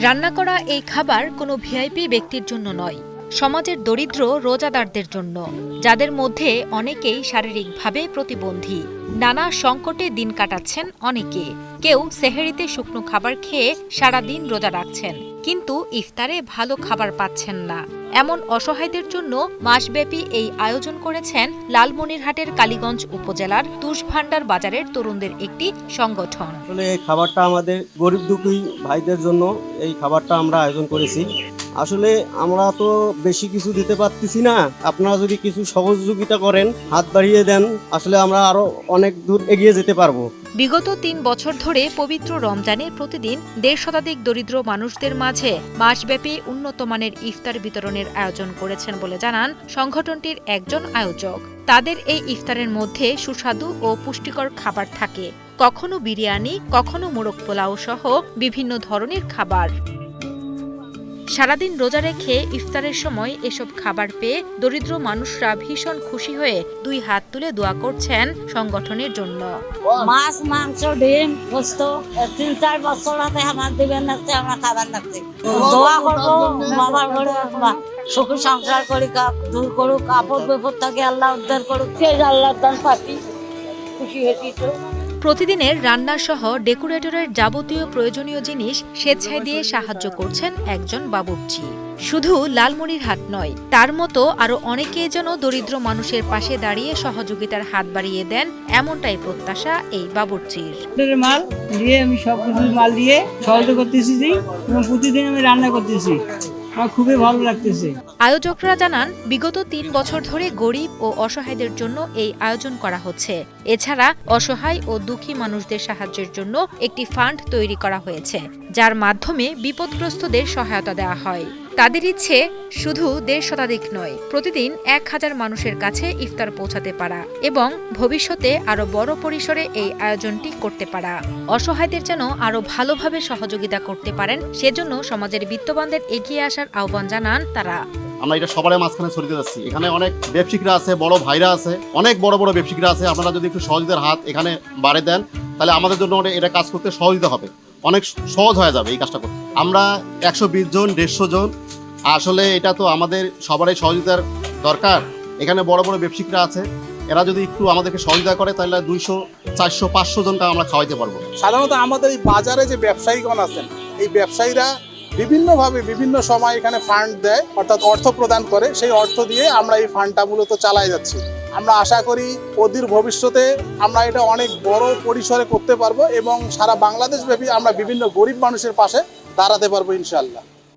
রান্না করা এই খাবার কোনো ভিআইপি ব্যক্তির জন্য নয়, সমাজের দরিদ্র রোজাদারদের জন্য, যাদের মধ্যে অনেকেই শারীরিকভাবে প্রতিবন্ধী। নানা সংকটে দিন কাটাচ্ছেন অনেকে। কেউ সেহেরিতে শুকনো খাবার খেয়ে সারাদিন রোজা রাখছেন। কিন্তু ইফতারে ভালো খাবার পাচ্ছেন না। এমন অসহায়দের জন্য মাসব্যাপী এই আয়োজন করেছেন লালমনিরহাটের কালীগঞ্জ উপজেলার তুষভান্ডার বাজারের তরুণদের একটি সংগঠন। এই খাবারটা আমাদের গরিব দুঃখী ভাইদের জন্য এই খাবারটা আমরা আয়োজন করেছি। আসলে আমরা তো বেশি কিছু দিতে পারতেছি না। আপনারা যদি কিছু সহযোগিতা করেন, হাত বাড়িয়ে দেন, আসলে আমরা আরও অনেক দূর এগিয়ে যেতে পারব। বিগত তিন বছর ধরে পবিত্র রমজানে প্রতিদিন দেড় শতাধিক দরিদ্র মানুষদের মাঝে মাসব্যাপী উন্নত মানের ইফতার বিতরণের আয়োজন করেছেন বলে জানান সংগঠনটির একজন আয়োজক। তাদের এই ইফতারের মধ্যে সুস্বাদু ও পুষ্টিকর খাবার থাকে। কখনো বিরিয়ানি, কখনো মোরগ পোলাও সহ বিভিন্ন ধরনের খাবার। সারাদিন রোজা রেখে ইফতারের সময় এসব খাবার পেয়ে দরিদ্র মানুষরা ভীষণ খুশি হয়ে দুই হাত তুলে দোয়া করছেন সংগঠনের জন্য। মাছ মাংস ডিম পোস্ত তিন চার বছর হাতে আমার দিবেন লাগছে আমরা খাবার লাগছে দোয়া করব বাবার ঘরে সুখী সংসার করি কাপ দূর করুক আপদ বিপদ থাকে আল্লাহ উদ্ধার করুক। আল্লাহ দান পাতি খুশি হয়েছি তো। প্রতিদিনের রান্না সহ ডেকোরেটরের যাবতীয় প্রয়োজনীয় জিনিস স্বেচ্ছায় দিয়ে সাহায্য করছেন একজন বাবুর্চি। শুধু লালমনিরহাট নয়, তার মতো আরও অনেকেই যেন দরিদ্র মানুষের পাশে দাঁড়িয়ে সহযোগিতার হাত বাড়িয়ে দেন এমনটাই প্রত্যাশা এই বাবুর্চির। মাল দিয়ে আমি সব মাল দিয়ে সহযোগ করতেছি প্রতিদিন আমি রান্না করতেছি। খুবই ভালো লাগতেছে। আয়োজকরা জানান, বিগত তিন বছর ধরে গরিব ও অসহায়দের জন্য এই আয়োজন করা হচ্ছে। এছাড়া অসহায় ও দুঃখী মানুষদের সাহায্যের জন্য একটি ফান্ড তৈরি করা হয়েছে, যার মাধ্যমে বিপদগ্রস্তদের সহায়তা দেওয়া হয়। তাদের ইচ্ছে শুধু দেড় শতাধিক নয়, প্রতিদিন এক হাজার মানুষের কাছে ইফতার পৌঁছাতে পারা এবং ভবিষ্যতে আরও বড় পরিসরে এই আয়োজনটি করতে পারা। অসহায়দের যেন আরও ভালোভাবে সহযোগিতা করতে পারেন, সেজন্য সমাজের বিত্তবানদের এগিয়ে আসার আহ্বান জানান তারা। আমরা এটা সবার মাঝখানে ছড়িয়ে যাচ্ছি। এখানে অনেক ব্যবসায়িকরা আছে, বড় ভাইরা আছে, অনেক বড় বড় ব্যবসায়িকরা আছে। আপনারা যদি একটু সহযোগিতার হাত এখানে বাড়ে দেন, তাহলে আমাদের জন্য এটা কাজ করতে সহযোগিতা হবে। অনেক সহজ হয়ে যাবে এই কাজটা করতে। আমরা একশো বিশ জন, দেড়শো জন। আসলে এটা তো আমাদের সবারই সহযোগিতার দরকার। এখানে বড় বড় ব্যবসায়িকরা আছে। এরা যদি একটু আমাদেরকে সহযোগিতা করে, তাহলে দুইশো, চারশো, পাঁচশো জনকে আমরা খাওয়াইতে পারব। সাধারণত আমাদের এই বাজারে যে ব্যবসায়ীগণ আছেন, এই ব্যবসায়ীরা বিভিন্নভাবে বিভিন্ন সময় এখানে ফান্ড দেয়, অর্থাৎ অর্থ প্রদান করে। সেই অর্থ দিয়ে আমরা এই ফান্ডটা মূলত চালাই যাচ্ছি। আমরা আশা করি অদূর ভবিষ্যতে আমরা এটা অনেক বড় পরিসরে করতে পারব এবং সারা বাংলাদেশ ব্যাপী আমরা বিভিন্ন গরিব মানুষের পাশে দাঁড়াতে পারব ইনশাল্লাহ